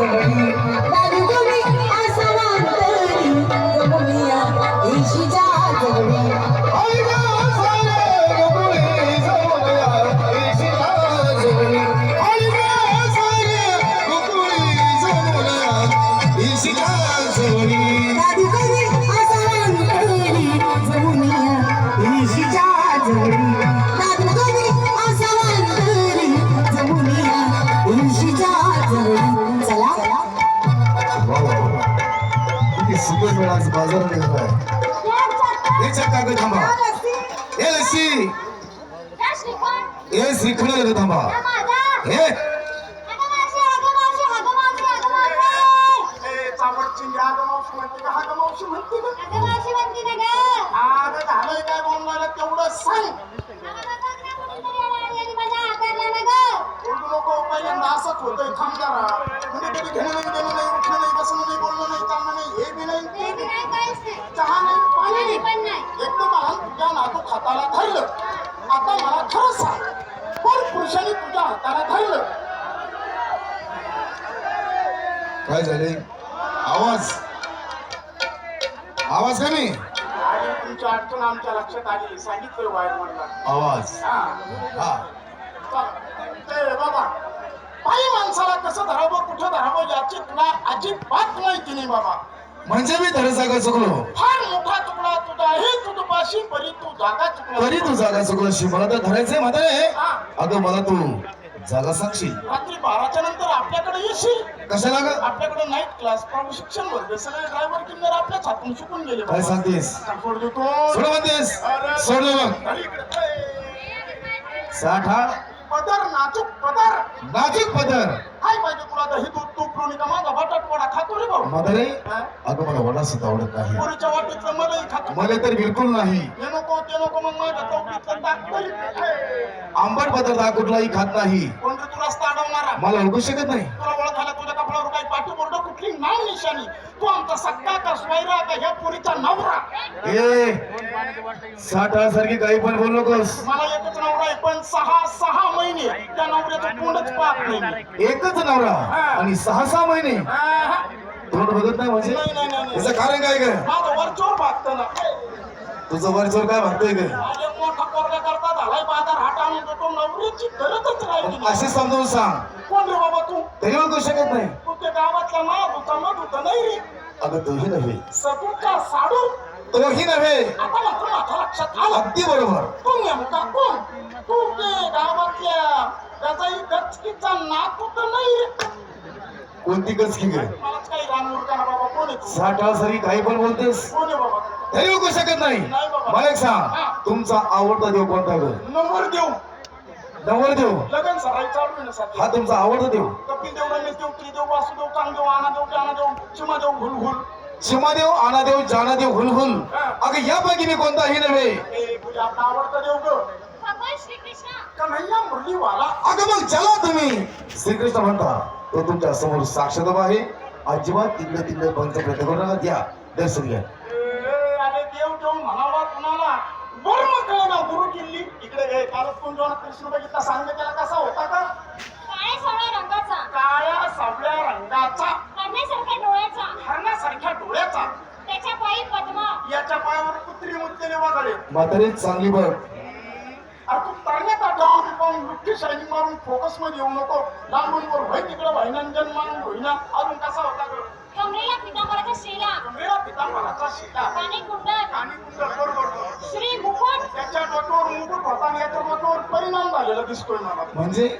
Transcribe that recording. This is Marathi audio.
Thank you. बाजार निघालाय हे चक्का ग थांबा. हे लस्सी हे श्रीखंड. थांबा. हे तुझ्या नातू हाताला धरलं. आता मला खरं सांग कोण पुरुषाने तुझ्या हाताला धरलं? काय झाले? आवाज. आवाज कमी आणि तुमची अडचण आमच्या लक्षात आली सांगितलं वायर म्हणला आवाज. हा. हा. ते बाबा. बाई माणसाला कसं धरावं कुठं धरावं याची तुला अजिबात माहिती नाही बाबा. म्हणजे मी धर जागा चुकलो. हे. परी तू जागा चुकला तरी तू जागा चुकलो शी मला तर धरायचंय म्हातारे हा. अगं मला तू जागा सांगशील? रात्री बाराच्या नंतर आपल्याकडे येशील. कशाला ग? आपल्याकडे नाईट क्लास प्रशिक्षण भरले सगळे ड्रायव्हर किन्नर आपल्याच हातून शिकून गेले. काय. सांगतेस? सोड देतो. सोड म्हणतेस? सोडलं मग अरे इकडे. ए, साठ पदर नाजूक पदर. नाजूक पदर. काय पाहिजे तुला दही दूध तूप लोणी का माझा बटाट वडा. हा? अगं मला आवडत नाही. पोरीच्या वाटीतलं मलाही खातो. मला तर बिलकुल नाही. हे नको ते नको मग माझ्या चौकीतलं टाक आंबट पदार्थ हा कुठलाही खात नाही. कोण रे तू रस्ता अडवणारा मला ओळखू शकत नाही. तुला ओळखायला तुझ्या कपड्यावर काही कुठली नाव निशाणी. तू आमचा सक्का का स्वैरा का ह्या पोरीचा नवरा? ए साठासारखी काही पण बोलू नकोस. मला एकच नवरा आहे पण सहा सहा महिने त्या नवऱ्याचं तोंडच पाहत नाही मी. एकच नवरा आणि सहा सहा महिने. आहा. तोंड बघत नाही म्हणजे नाही, नाही, नाही, नाही. याचं कारण काय माझं वरचोर भागतं ना. तुझं वरचोर काय भागतोय ग? माझे मोठा पोरगा करता झालाय बाजार हाट आणून देतो नवरीची गरजच राहिली नाही. असे समजावून सांग. कोण रे बाबा तू? तरी ओळखू शकत नाही. तू ते गावातला मा धुता नाही रे. अगं तोही नव्हे. सतूचा साडू. तोही नव्हे. आता मात्र माझ्या लक्षात आलं. अगदी बरोबर. तू नेमका कोण? तू ते गावातल्या त्याचा गचकीचा नाक तर नाही रे. कोणती गच की ग साठा सरी काही पण बोलतेस. कोण आहे बाबा तरी ओळखू शकत नाही. मला एक सांग. तुमचा आवडता देव कोणता ग नंबर देऊ नवर देव? लगन सराई चालू हा तुमचा आवडता देव. कपिल देव रमेश देव त्रिदेव वासुदेव कांगदेव आनादेव ज्ञानदेव चिमादेव हुलहुल. शिमादेव आनादेव जानादेव हुलहुल. अगं यापैकी मी कोणताही नव्हे? ए तुझा आपला आवडता देव ग. कन्हैया मुरलीवाला. अगं मग चला तुम्ही. श्रीकृष्ण म्हणता तो तुमच्यासमोर साक्षात आहे. अजिबात तिकडे तिकडे पंच प्रयत्न करू नका. घ्या. दर्शन घ्या. ए, अरे देव देव म्हणावा कुणाला? बरं गुरु किल्ली. इकडे ए कालच कोण जेव्हा कृष्ण बघितला सांग त्याला कसा होता का? काळ्या सावळ्या रंगाचा. काळ्या सावळ्या रंगाचा. डोळ्याचा. हरणासारख्या डोळ्याचा. त्याच्या पायी पद्मा. याच्या पायावर कुत्री वादळे म्हातारे चांगली बघ. अरे तू तरण्यात आठवून पाहून मुठी शायनिंग मारून फोकसमध्ये येऊ नको. लांबून वर व्हाय तिकडे व्हायनंजन मान होईना अजून कसा होता ग? कमरेला पितांबराचा शेला. मेरा पितांबराचा शिला. काने कुंडल आणि कुंडल बरोबर. श्री मुकुट. त्याच्या डोक्यावर मुकुट होता आणि याच्या डोक्यावर परिणाम झालेला दिसतोय मला. म्हणजे